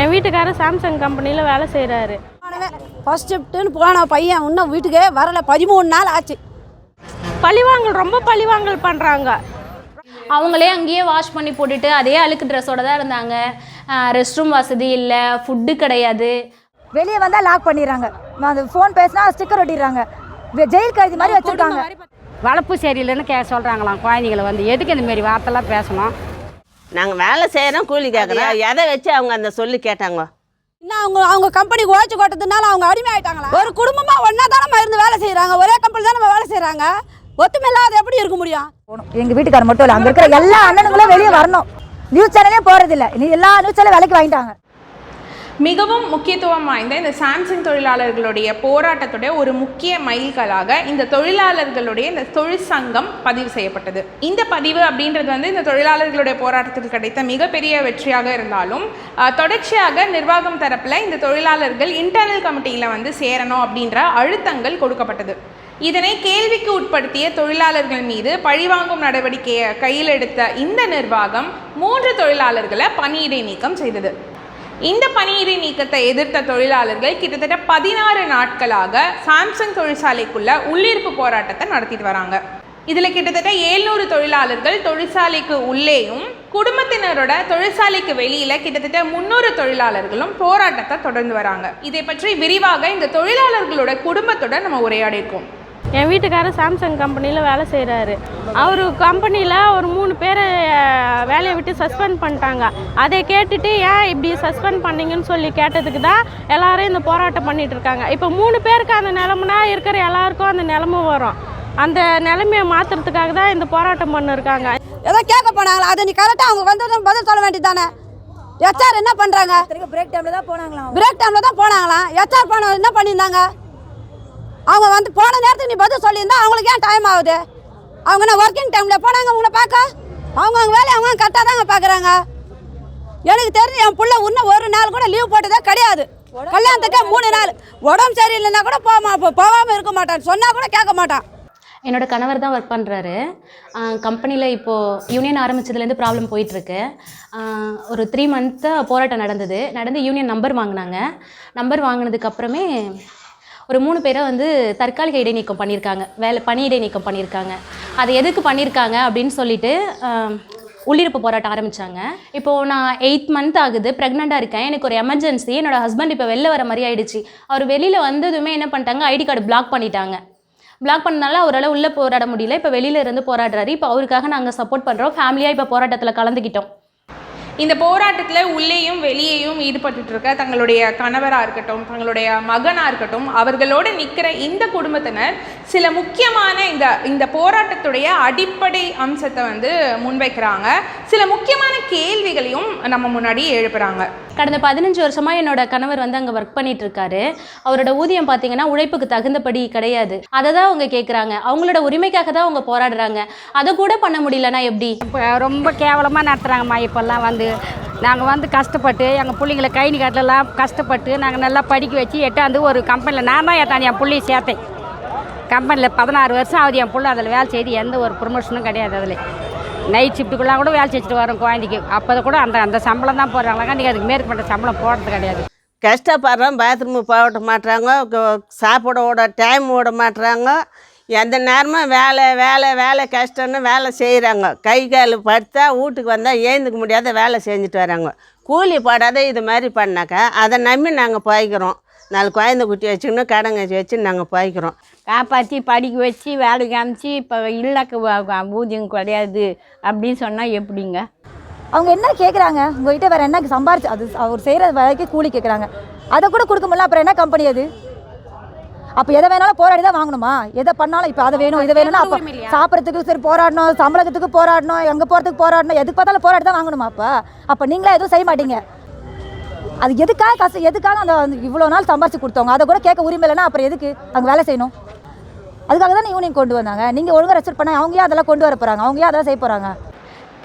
என் வீட்டுக்காரர் சாம்சங் கம்பெனியில் வேலை செய்கிறாரு ஃபர்ஸ்ட் ஷிஃப்ட்டுன்னு போன பையன். இன்னும் வீட்டுக்கே வரல. பதிமூணு நாள் ஆச்சு. பழிவாங்கல் ரொம்ப பழிவாங்கல் பண்ணுறாங்க அவங்களே அங்கேயே வாஷ் பண்ணி போட்டுட்டு அதே அழுக்கு ட்ரெஸ்ஸோட தான் இருந்தாங்க. ரெஸ்ட் ரூம் வசதி இல்லை ஃபுட்டு கிடையாது. வெளியே வந்தால் லாக் பண்ணிடுறாங்க. அந்த ஃபோன் பேசினா ஸ்டிக்கர் ஒட்டிடுறாங்க. ஜெயில் கைதி மாதிரி வச்சுருக்காங்க. வளர்ப்பு சரியில்லைன்னு கே சொல்கிறாங்களாம் குழந்தைங்கள வந்து எதுக்கு இந்த மாரி வார்த்தைலாம் பேசணும்? நாங்கள் வேலை செய்கிறோம் கூலி கேட்குறோம் எதை வச்சு அவங்க அந்த சொல்லி கேட்டாங்க? இன்னும் அவங்க அவங்க கம்பெனிக்கு ஓச்சு கொட்டதுனால அவங்க அடிமை ஆயிட்டாங்களா ஒரு குடும்பமா ஒன்னா தானே இருந்து வேலை செய்றாங்க? ஒரே கம்பெனி தான் நம்ம வேலை செய்றாங்க? ஒத்துமை இல்லாத எப்படி இருக்க முடியும்? எங்கள் வீட்டுக்காரர் மட்டும் இல்லை அங்கே இருக்கிற எல்லா அண்ணனுங்களும் வெளியே வரணும். நியூஸ் சேனலே போகிறதில்ல நீ எல்லா நியூஸ் சேனலும் விலைக்கு வாங்கிட்டாங்க. மிகவும் முக்கியத்துவம் வாய்ந்த இந்த சாம்சங் தொழிலாளர்களுடைய போராட்டத்துடைய ஒரு முக்கிய மைல்களாக இந்த தொழிலாளர்களுடைய இந்த தொழிற்சங்கம் பதிவு செய்யப்பட்டது. இந்த பதிவு அப்படின்றது வந்து இந்த தொழிலாளர்களுடைய போராட்டத்துக்கு கிடைத்த மிகப்பெரிய வெற்றியாக இருந்தாலும் தொடர்ச்சியாக நிர்வாகம் தரப்பில் இந்த தொழிலாளர்கள் இன்டர்னல் கமிட்டியில் வந்து சேரணும் அப்படின்ற அழுத்தங்கள் கொடுக்கப்பட்டது. இதனை கேள்விக்கு உட்படுத்திய தொழிலாளர்கள் மீது பழிவாங்கும் நடவடிக்கையை கையில் எடுத்த இந்த நிர்வாகம் மூன்று தொழிலாளர்களை பணியிடை நீக்கம் செய்தது. இந்த பணியிடை நீக்கத்தை எதிர்த்த தொழிலாளர்கள் கிட்டத்தட்ட பதினாறு நாட்களாக சாம்சங் தொழிற்சாலைக்குள்ள உள்ளிருப்பு போராட்டத்தை நடத்திட்டு வராங்க. இதில் கிட்டத்தட்ட ஏழ்நூறு தொழிலாளர்கள் தொழிற்சாலைக்கு உள்ளேயும் குடும்பத்தினரோட தொழிற்சாலைக்கு வெளியில கிட்டத்தட்ட முன்னூறு தொழிலாளர்களும் போராட்டத்தை தொடர்ந்து வராங்க. இதை பற்றி விரிவாக இந்த தொழிலாளர்களோட குடும்பத்துடன் நம்ம உரையாடிருக்கோம். என் வீட்டுக்காரர் சாம்சங் கம்பெனியில் வேலை செய்கிறாரு அவர் கம்பெனியில் ஒரு மூணு பேரை வேலையை விட்டு சஸ்பெண்ட் பண்ணிட்டாங்க. அதை கேட்டுட்டு ஏன் இப்படி சஸ்பெண்ட் பண்ணீங்கன்னு சொல்லி கேட்டதுக்கு தான் எல்லாரும் இந்த போராட்டம் பண்ணிட்டு இருக்காங்க. இப்போ மூணு பேருக்கு அந்த நிலமைனா இருக்கிற எல்லாருக்கும் அந்த நிலமை வரும். அந்த நிலைமையை மாற்றுறதுக்காக தான் இந்த போராட்டம் பண்ணிருக்காங்க. ஏதோ கேட்க போனாங்களா? அதை நீ கரெக்டாக அவங்க வந்து பதில் சொல்ல வேண்டியதானே எச்ஆர் என்ன பண்ணுறாங்க பிரேக் டைமில் தான் போனாங்களாம் பிரேக் டைமில் தான் போனாங்களாம். எச்ஆர் போன என்ன பண்ணியிருந்தாங்க? அவங்க வந்து போன நேரத்துக்கு நீ பதில் சொல்லியிருந்தா அவங்களுக்கு ஏன் டைம் ஆகுது? அவங்க என்ன ஒர்க்கிங் டைமில் போனாங்க உங்களை பார்க்க? அவங்க அவங்க வேலையை அவங்க கரெக்டாக தாங்க பார்க்குறாங்க. எனக்கு தெரிஞ்சு என் புள்ள இன்னும் ஒரு நாள் கூட லீவ் போட்டதே கிடையாது. கல்யாணத்துக்கே மூணு நாள். உடம்பு சரியில்லைன்னா கூட போமா போகாமல் இருக்க மாட்டான். சொன்னால் கூட கேட்க மாட்டான். என்னோட கணவர் தான் ஒர்க் பண்ணுறாரு கம்பெனியில் இப்போது யூனியன் ஆரம்பிச்சதுலேருந்து ப்ராப்ளம் போயிட்டுருக்கு. ஒரு த்ரீ மந்த்தாக போராட்டம் நடந்தது. நடந்து யூனியன் நம்பர் வாங்கினாங்க. நம்பர் வாங்கினதுக்கப்புறமே ஒரு மூணு பேரை வந்து தற்காலிக இடைநீக்கம் பண்ணியிருக்காங்க. வேலை பணி இடைநீக்கம் பண்ணியிருக்காங்க. அது எதுக்கு பண்ணியிருக்காங்க அப்படின்னு சொல்லிட்டு உள்ளிருப்பு போராட்டம் ஆரம்பித்தாங்க இப்போது நான் எயித் மந்த் ஆகுது ப்ரெக்னெண்ட்டாக இருக்கேன். எனக்கு ஒரு எமர்ஜென்சி என்னோடய ஹஸ்பண்ட் இப்போ வெளில வர மாதிரி ஆயிடுச்சு. அவர் வெளியில் வந்ததுமே என்ன பண்ணிட்டாங்க ஐடி கார்டு பிளாக் பண்ணிட்டாங்க. பிளாக் பண்ணனால அவரால் உள்ளே போராட முடியல. இப்போ வெளியில இருந்து போராடுறாரு. இப்போ அவருக்காக நாங்கள் சப்போர்ட் பண்ணுறோம் ஃபேமிலியாக இப்போ போராட்டத்தில் கலந்துக்கிட்டோம். இந்த போராட்டத்தில் உள்ளேயும் வெளியேயும் ஈடுபட்டுருக்க தங்களுடைய கணவராக இருக்கட்டும் தங்களுடைய மகனாக இருக்கட்டும் அவர்களோடு நிற்கிற இந்த குடும்பத்தினர் சில முக்கியமான இந்த இந்த போராட்டத்துடைய அடிப்படை அம்சத்தை வந்து முன்வைக்கிறாங்க. சில முக்கியமான கேள்விகளையும் நம்ம முன்னாடி எழுப்புகிறாங்க கடந்த பதினஞ்சு வருஷமாக என்னோட கணவர் வந்து அங்கே ஒர்க் பண்ணிட்டு இருக்காரு அவரோட ஊதியம் பார்த்தீங்கன்னா உழைப்புக்கு தகுந்தபடி கிடையாது. அதை தான் அவங்க கேட்குறாங்க அவங்களோட உரிமைக்காக தான் அவங்க போராடுறாங்க. அதை கூட பண்ண முடியலன்னா எப்படி? ரொம்ப கேவலமாக நடத்துகிறாங்கம்மா இப்போல்லாம் வந்து. நாங்கள் வந்து கஷ்டப்பட்டு எங்கள் பிள்ளைங்கள கைனி காட்டிலலாம் கஷ்டப்பட்டு நாங்கள் நல்லா படிக்க வச்சு எட்டாந்து ஒரு கம்பெனியில் நான் தான் ஏற்றாந்து என் பிள்ளைய சேர்த்தேன். கம்பெனியில் பதினாறு வருஷம் ஆகுது என் பிள்ளை அதில் வேலை செய்து எந்த ஒரு ப்ரொமோஷனும் கிடையாது அதில். நைட் ஷிஃப்ட்டுக்குள்ளே கூட வேலை செஞ்சுட்டு வரோம் குழந்தைக்கு. அப்போ கூட அந்த அந்த சம்பளம் தான் போடுறாங்களா நீங்கள் அதுக்கு மேற்கொண்ட சம்பளம் போடுறது கிடையாது. கஷ்டப்படுறோம். பாத்ரூமு போட மாட்டுறாங்க. சாப்பிட விட டைம் விட மாட்டுறாங்க. எந்த நேரமும் வேலை வேலை வேலை கஷ்டம்னு வேலை செய்கிறாங்க கை கால் படுத்தா வீட்டுக்கு வந்தால் ஏந்துக்க முடியாத வேலை செஞ்சுட்டு வராங்க. கூலி போடாத இது மாதிரி பண்ணாக்கா அதை நம்பி நாங்கள் போய்க்கிறோம். நாலு குழந்தை குட்டி வச்சுக்கின்னு கடங்க வச்சு நாங்கள் போய்க்கிறோம். காப்பாற்றி படிக்க வச்சு வேலைக்கு அனுப்பிச்சி இப்போ இல்லக்க ஊதியம் கிடையாது அப்படின்னு சொன்னால் எப்படிங்க? அவங்க என்ன கேட்குறாங்க உங்ககிட்ட வேற என்ன சம்பாரிச்சு அது அவர் செய்கிற வேலைக்கு கூலி கேட்குறாங்க அதை கூட கொடுக்க முடியல அப்புறம் என்ன கம்பெனி அது? அப்போ எதை வேணாலும் போராடி தான் வாங்கணுமா? எதை பண்ணாலும் இப்போ அதை வேணும் இதை வேணும்னா அப்போ சாப்பிட்றதுக்கு சரி போராடணும் சம்பளத்துக்கு போராடணும் எங்கே போகிறதுக்கு போராடணும் எதுக்கு பார்த்தாலும் போராடி தான் வாங்கணுமா அப்போ? அப்போ நீங்களே எதுவும் செய்ய மாட்டீங்க. அது எதுக்காக கஷ்டம் எதுக்காக அந்த இவ்வளோ நாள் சம்பாரிச்சு கொடுத்தவங்க? அதை கூட கேட்க உரிமை இல்லைன்னா அப்புறம் எதுக்கு? அங்கே வேலை செய்யணும். அதுக்காக தான் யூனியன் கொண்டு வந்தாங்க. நீங்கள் ஒழுங்காக ரெஸ்ட் பண்ண அவங்க அதெல்லாம் கொண்டு வர போகிறாங்க அவங்க அதெல்லாம் செய்ய போகிறாங்க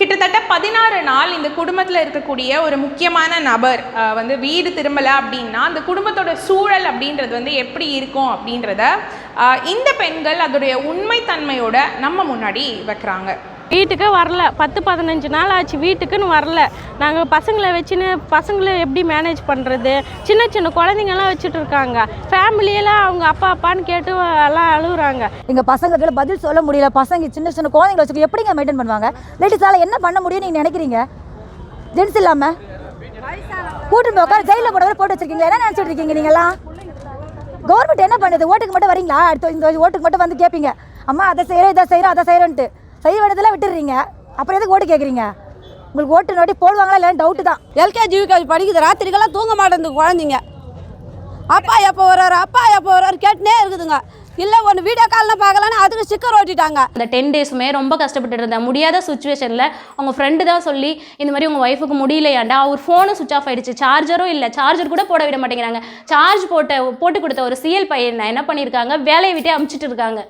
கிட்டத்தட்ட பதினாறு நாள் இந்த குடும்பத்தில் இருக்கக்கூடிய ஒரு முக்கியமான நபர் வந்து வீடு திரும்பலை அப்படின்னா அந்த குடும்பத்தோட சூழல் அப்படின்றது வந்து எப்படி இருக்கும் அப்படின்றத இந்த பெண்கள் அதோடைய உண்மைத்தன்மையோட நம்ம முன்னாடி வைக்கிறாங்க. வீட்டுக்கு வரல. பத்து பதினஞ்சு நாள் ஆச்சு வீட்டுக்குன்னு வரல. நாங்கள் பசங்களை வச்சுன்னு பசங்களை எப்படி மேனேஜ் பண்ணுறது சின்ன சின்ன குழந்தைங்கெல்லாம் வச்சுட்டு இருக்காங்க. ஃபேமிலியெல்லாம் அவங்க அப்பா அப்பான்னு கேட்டு எல்லாம் அழுகுறாங்க. எங்கள் பசங்களுக்கு பதில் சொல்ல முடியல. பசங்க சின்ன சின்ன குழந்தைங்களை வச்சுக்க எப்படிங்க மெயின்டைன் பண்ணுவாங்க? லேடிஸால் என்ன பண்ண முடியும் நீங்கள் நினைக்கிறீங்க? ஜென்ஸ் இல்லாமல் கூட்டு உட்கார ஜெயிலில் போட போட்டு வச்சிருக்கீங்க என்ன நினச்சிட்டு இருக்கீங்க நீங்களாம் கவர்மெண்ட் என்ன பண்ணுது? ஓட்டுக்கு மட்டும் வரீங்களா? அடுத்த இந்த ஓட்டுக்கு மட்டும் வந்து கேட்பீங்க அம்மா அதை செய்கிறோம் இதை செய்கிறோம் அதை செய்கிறோன்ட்டு செய்ய வேண்டியதெல்லாம் விட்டுடுறீங்க அப்புறம் எதுக்கு ஓட்டு கேட்குறீங்க உங்களுக்கு ஓட்டு நோட்டி போடுவாங்களா இல்லைன்னு டவுட்டு தான். எல்கேஜி யூகேஜி படிக்குது. ராத்திரிக்கெல்லாம் தூங்க மாட்டேங்குது குழந்தைங்க. அப்பா எப்போ வர்றாரு? அப்பா எப்போ வர்றாரு? கேட்டுனே இருக்குதுங்க. இல்லை ஒன்று வீடியோ கால்லாம் பார்க்கலான்னு அதுக்கு ஸ்டிக்கர் ஓட்டிட்டாங்க. அந்த டென் டேஸுமே ரொம்ப கஷ்டப்பட்டு இருந்தேன். முடியாத சுச்சுவேஷனில் அவங்க ஃப்ரெண்டு தான் சொல்லி இந்த மாதிரி உங்கள் ஒய்ஃபுக்கு முடியலையாண்டா அவர் ஃபோனும் சுவிச் ஆஃப் ஆயிடுச்சு. சார்ஜரும் இல்லை. சார்ஜர் கூட போட விட மாட்டேங்கிறாங்க. சார்ஜ் போட்ட போட்டு கொடுத்த ஒரு சிஎல் பையனை என்ன பண்ணியிருக்காங்க? வேலையை விட்டே அமுச்சிட்டு இருக்காங்க.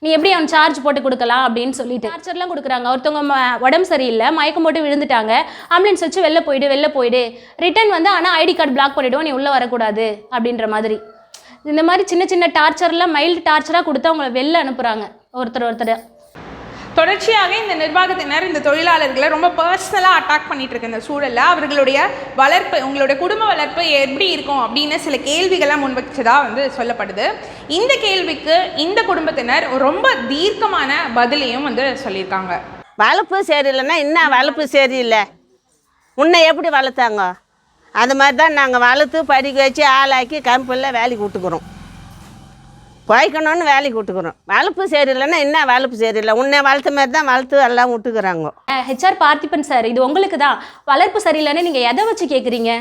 நீ எப்படி அவன் சார்ஜ் போட்டு கொடுக்கலாம் அப்படின்னு சொல்லிட்டு சார்ஜர்லாம் கொடுக்குறாங்க. ஒருத்தவங்க ம- உடம்பு சரியில்லை மயக்கம் போட்டு விழுந்துட்டாங்க. ஆம்புலன்ஸ் வச்சு வெளில போயிடு வெளில போயிடு. ரிட்டர்ன் வந்து ஆனால் ஐடி கார்டு பிளாக் பண்ணிவிடுவோம் நீ உள்ளே வரக்கூடாது அப்படின்ற மாதிரி. இந்த மாதிரி சின்ன சின்ன டார்ச்சர்லாம் மைல்டு டார்ச்சராக கொடுத்து அவங்கள வெளில அனுப்புகிறாங்க ஒருத்தர் ஒருத்தர். தொடர்ச்சியாக இந்த நிர்வாகத்தினர் இந்த தொழிலாளர்களை ரொம்ப பர்சனலாக அட்டாக் பண்ணிட்டு இருக்க இந்த சூழலில் அவர்களுடைய வளர்ப்பு உங்களுடைய குடும்ப வளர்ப்பு எப்படி இருக்கும் அப்படின்னு சில கேள்விகளை முன்வைச்சதாக வந்து சொல்லப்படுது. இந்த கேள்விக்கு இந்த குடும்பத்தினர் ரொம்ப தீர்க்கமான பதிலையும் வந்து சொல்லியிருக்காங்க. வளர்ப்பு சரியில்லைன்னா என்ன வளர்ப்பு சரியில்லை? உன்னை எப்படி வளர்த்தாங்க? அது மாதிரி தான் நாங்கள் வளர்த்து படிக்க வச்சு ஆளாக்கி கம்பெனியில் வேலைக்கு விட்டுக்குறோம். குறைக்கணும்னு வேலைக்கு விட்டுக்குறோம். வளர்ப்பு சரியில்லைன்னா என்ன வளர்ப்பு சரியில்லை? உன்னை வளர்த்த மாதிரி தான் வளர்த்து எல்லாம் விட்டுக்குறாங்க. ஹெச்ஆர் பார்த்திபன் சார் இது உங்களுக்கு தான். வளர்ப்பு சரியில்லைன்னு நீங்கள் எதை வச்சு கேட்குறீங்க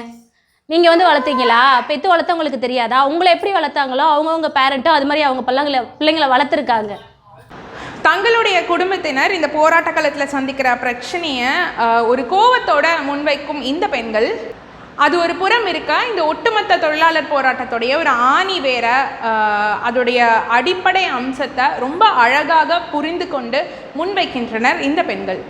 நீங்கள் வந்து வளர்த்தீங்களா? பெற்று வளர்த்தவங்களுக்கு தெரியாதா? உங்களை எப்படி வளர்த்தாங்களோ அவங்கவுங்க பேரண்ட்டும் அது மாதிரி அவங்க பிள்ளைங்களை பிள்ளைங்களை வளர்த்துருக்காங்க. தங்களுடைய குடும்பத்தினர் இந்த போராட்ட காலத்தில் சந்திக்கிற பிரச்சனையை ஒரு கோவத்தோட முன்வைக்கும் இந்த பெண்கள் அது ஒரு புறம் இருக்க இந்த ஒட்டுமொத்த தொழிலாளர் போராட்டத்துடைய ஒரு ஆணி வேற அதோடைய அடிப்படை அம்சத்தை ரொம்ப அழகாக புரிந்து கொண்டு முன்வைக்கின்றனர் இந்த பெண்கள்.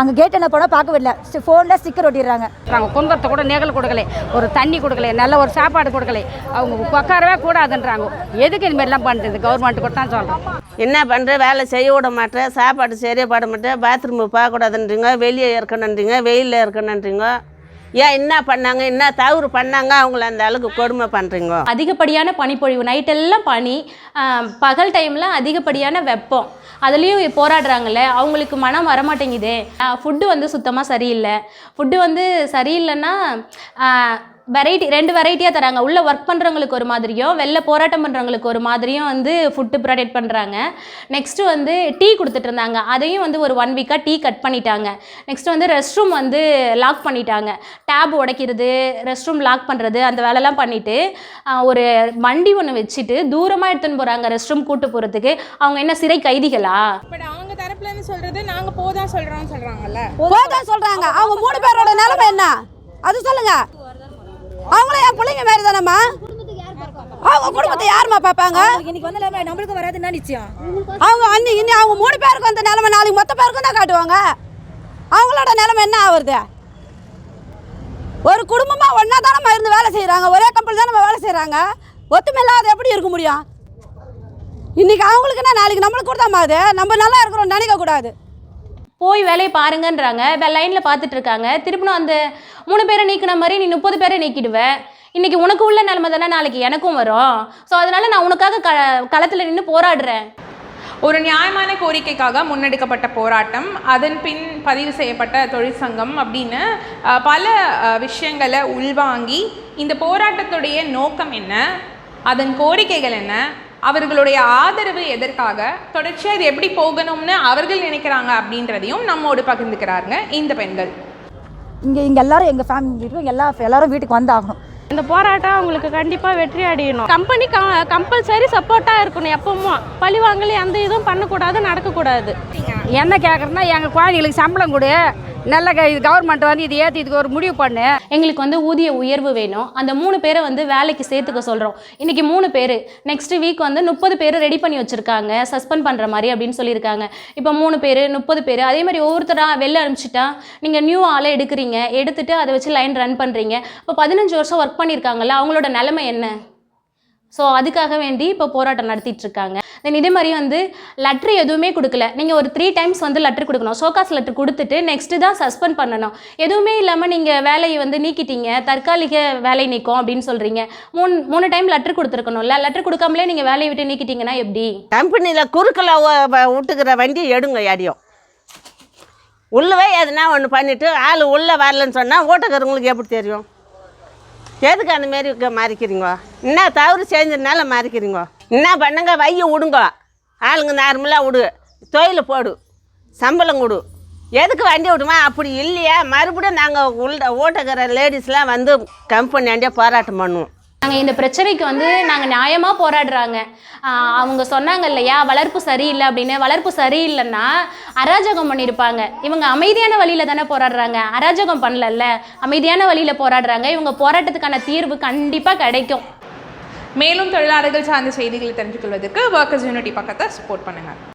அங்கே கேட் என்ன போனால் பார்க்க விடல. ஃபோனில் ஸ்டிக்கர் ஒட்டிடுறாங்க. நாங்கள் குந்தத்தை கூட நெகல் கொடுக்கல. ஒரு தண்ணி கொடுக்கல நல்ல ஒரு சாப்பாடு கொடுக்கல. அவங்க உட்காரவே கூடாதுன்றாங்க. எதுக்கு இந்த மாதிரிலாம் பண்ணுறது கவர்மெண்ட் கூட தான் சொல்கிறோம் என்ன பண்ணுற வேலை செய்ய விட மாட்டேன் சாப்பாடு சரியாக பட மாட்டேன் பாத்ரூம் பார்க்கக்கூடாதுன்றீங்க வெளியே இருக்கணுன்றீங்க வெயிலில் இருக்கணுன்றீங்க ஏன் என்ன பண்ணாங்க என்ன தவறு பண்ணாங்க அவங்கள அந்த அளவுக்கு கொடுமை பண்ணுறீங்க அதிகப்படியான பனிப்பொழிவு. நைட்டெல்லாம் பனி ஆஹ், பகல் டைமில் அதிகப்படியான வெப்பம். அதுலேயும் போராடுறாங்கல்ல அவங்களுக்கு மனம் வரமாட்டேங்குதே. ஃபுட்டு வந்து சுத்தமாக சரியில்லை. ஃபுட்டு வந்து சரியில்லைன்னா வெரைட்டி ரெண்டு வெரைட்டியாக தராங்க. உள்ளே ஒர்க் பண்ணுறவங்களுக்கு ஒரு மாதிரியும் வெளில போராட்டம் பண்ணுறவங்களுக்கு ஒரு மாதிரியும் வந்து ஃபுட்டு ப்ரொவைட் பண்ணுறாங்க நெக்ஸ்ட்டு வந்து டீ கொடுத்துட்டு இருந்தாங்க. அதையும் வந்து ஒரு ஒன் வீக்காக டீ கட் பண்ணிட்டாங்க. நெக்ஸ்ட் வந்து ரெஸ்ட் ரூம் வந்து லாக் பண்ணிட்டாங்க. டேப் உடைக்கிறது ரெஸ்ட் ரூம் லாக் பண்ணுறது அந்த வேலைலாம் பண்ணிவிட்டு ஒரு வண்டி ஒன்று வச்சுட்டு தூரமாக எடுத்துன்னு போகிறாங்க ரெஸ்ட் ரூம் கூட்டு போகிறதுக்கு அவங்க என்ன சிறை கைதிகளா? பட் அவங்க தரப்புல இருந்து சொல்றது நாங்க போதா சொல்றோம்னு சொல்றாங்கல்ல. போதான் சொல்றாங்க. அவங்க மூணு பேரோட நிலைமை என்ன? அது சொல்லுங்க. அவங்களும் என் பிள்ளைங்க மாதிரி தானம்மா? அவங்க குடும்பத்தை யாரும்மா பார்ப்பாங்க? இன்னைக்கு வந்து நிலைமை நம்மளுக்கு வராதுன்னா நிச்சயம். அவங்க அன்னைக்கு இன்னி அவங்க மூணு பேருக்கு வந்த நிலைமை நாளைக்கு மொத்த பேருக்கும் தான் காட்டுவாங்க. அவங்களோட நிலைமை என்ன ஆகுறது? ஒரு குடும்பமாக ஒன்றா தானே இருந்து வேலை செய்கிறாங்க ஒரே கம்பெனி தானே வேலை செய்கிறாங்க ஒத்துமை இல்லாத எப்படி இருக்க முடியும்? இன்னைக்கு அவங்களுக்குன்னா நாளைக்கு நம்மளுக்கு கொடுத்தாமா அது? நம்ம நல்லா இருக்கிறோம் நினைக்கக்கூடாது. போய் வேலையை பாருங்கன்றாங்க. இப்போ லைனில் பார்த்துட்டு இருக்காங்க திருப்பினும் அந்த மூணு பேரை நீக்கின மாதிரி நீ முப்பது பேரை நீக்கிடுவேன் இன்னைக்கு உனக்கு உள்ள நிலைமை தானே நாளைக்கு எனக்கும் வரும். ஸோ அதனால நான் உனக்காக க களத்தில் நின்று போராடுறேன். ஒரு நியாயமான கோரிக்கைக்காக முன்னெடுக்கப்பட்ட போராட்டம் அதன் பின் பதிவு செய்யப்பட்ட தொழிற்சங்கம் அப்படின்னு பல விஷயங்களை உள்வாங்கி இந்த போராட்டத்துடைய நோக்கம் என்ன? அதன் கோரிக்கைகள் என்ன? அவர்களுடைய ஆதரவு எதற்காக? தொடர்ச்சியாக இது எப்படி போகணும்னு அவர்கள் நினைக்கிறாங்க அப்படின்றதையும் நம்மோடு பகிர்ந்துக்கிறாங்க இந்த பெண்கள். இங்கே இங்கே எல்லாரும் எங்கள் ஃபேமிலி இருக்கும் எல்லா எல்லாரும் வீட்டுக்கு வந்தாகணும். இந்த போராட்டம் அவங்களுக்கு கண்டிப்பாக வெற்றி அடையணும். கம்பெனி க கம்பல்சரி சப்போர்ட்டாக இருக்கணும் எப்பவும். பழி வாங்கலி அந்த இதுவும் பண்ணக்கூடாது நடக்கக்கூடாது. என்ன கேட்குறேன்னா எங்கள் குழந்தைங்களுக்கு சம்பளம் கொடு. நல்ல கவர்மெண்ட் வந்து இது ஏற்றி இதுக்கு ஒரு முடிவு பண்ணு. எங்களுக்கு வந்து ஊதிய உயர்வு வேணும். அந்த மூணு பேரை வந்து வேலைக்கு சேர்த்துக்க சொல்கிறோம் இன்றைக்கி மூணு பேர் நெக்ஸ்ட் வீக் வந்து முப்பது பேர் ரெடி பண்ணி வச்சுருக்காங்க சஸ்பெண்ட் பண்ணுற மாதிரி அப்படின்னு சொல்லியிருக்காங்க. இப்போ மூணு பேர் முப்பது பேர் அதே மாதிரி ஒவ்வொருத்தராக வெளில அனுப்பிச்சிட்டா நீங்கள் நியூ ஆளை எடுக்கிறீங்க எடுத்துகிட்டு அதை வச்சு லைன் ரன் பண்ணுறீங்க இப்போ பதினஞ்சு வருஷம் ஒர்க் பண்ணியிருக்காங்கல்ல அவங்களோட நிலைமை என்ன? ஸோ அதுக்காக வேண்டி இப்போ போராட்டம் நடத்திட்டு இருக்காங்க தென் இதே மாதிரி வந்து லெட்ரு எதுவுமே கொடுக்கல. நீங்கள் ஒரு த்ரீ டைம்ஸ் வந்து லெட்ரு கொடுக்கணும். சோகாஸ் லெட்ரு கொடுத்துட்டு நெக்ஸ்ட்டு தான் சஸ்பெண்ட் பண்ணணும். எதுவுமே இல்லாமல் நீங்கள் வேலையை வந்து நீக்கிட்டீங்க. தற்காலிக வேலை நீக்கம் அப்படின்னு சொல்கிறீங்க மூணு மூணு டைம் லெட்ரு கொடுத்துருக்கணும்ல லெட்ரு கொடுக்காமலே நீங்கள் வேலையை விட்டு நீக்கிட்டீங்கன்னா எப்படி? கம்பெனியில் குறுக்கில் விட்டுக்கிற வண்டி எடுங்க யாரையும். உள்ளவே எதுனா ஒன்று பண்ணிவிட்டு ஆள் உள்ளே வரலன்னு சொன்னால் ஓட்டக்காரங்களுக்கு எப்படி தெரியும்? எதுக்கு அந்த மாரி இருக்க மாறிக்கிறீங்க? என்ன தவறு செஞ்சதுனால மாறிக்கிறீங்க? என்ன பண்ணுங்க வைய விடுங்க ஆளுங்க நார்மலாக விடு தொழில் போடு. சம்பளம் கொடு. எதுக்கு வண்டி விடுமா அப்படி இல்லையா. மறுபடியும் நாங்கள் உள்ள ஓட்டுக்கிற லேடிஸ்லாம் வந்து கம்பெனியாண்டே போராட்டம் பண்ணுவோம். நாங்கள் இந்த பிரச்சனைக்கு வந்து நாங்கள் நியாயமாக போராடுறாங்க. அவங்க சொன்னாங்க இல்லையா வளர்ப்பு சரியில்லை அப்படின்னு. வளர்ப்பு சரியில்லைன்னா அராஜகம் பண்ணியிருப்பாங்க இவங்க அமைதியான வழியில் தானே போராடுறாங்க. அராஜகம் பண்ணலல்ல. அமைதியான வழியில் போராடுறாங்க. இவங்க போராட்டத்துக்கான தீர்வு கண்டிப்பாக கிடைக்கும். மேலும் தொழிலாளர்கள் சார்ந்த செய்திகளை தெரிஞ்சுக்கொள்வதற்கு ஒர்க்கர்ஸ் யூனிட்டி பக்கத்தை சப்போர்ட் பண்ணுங்கள்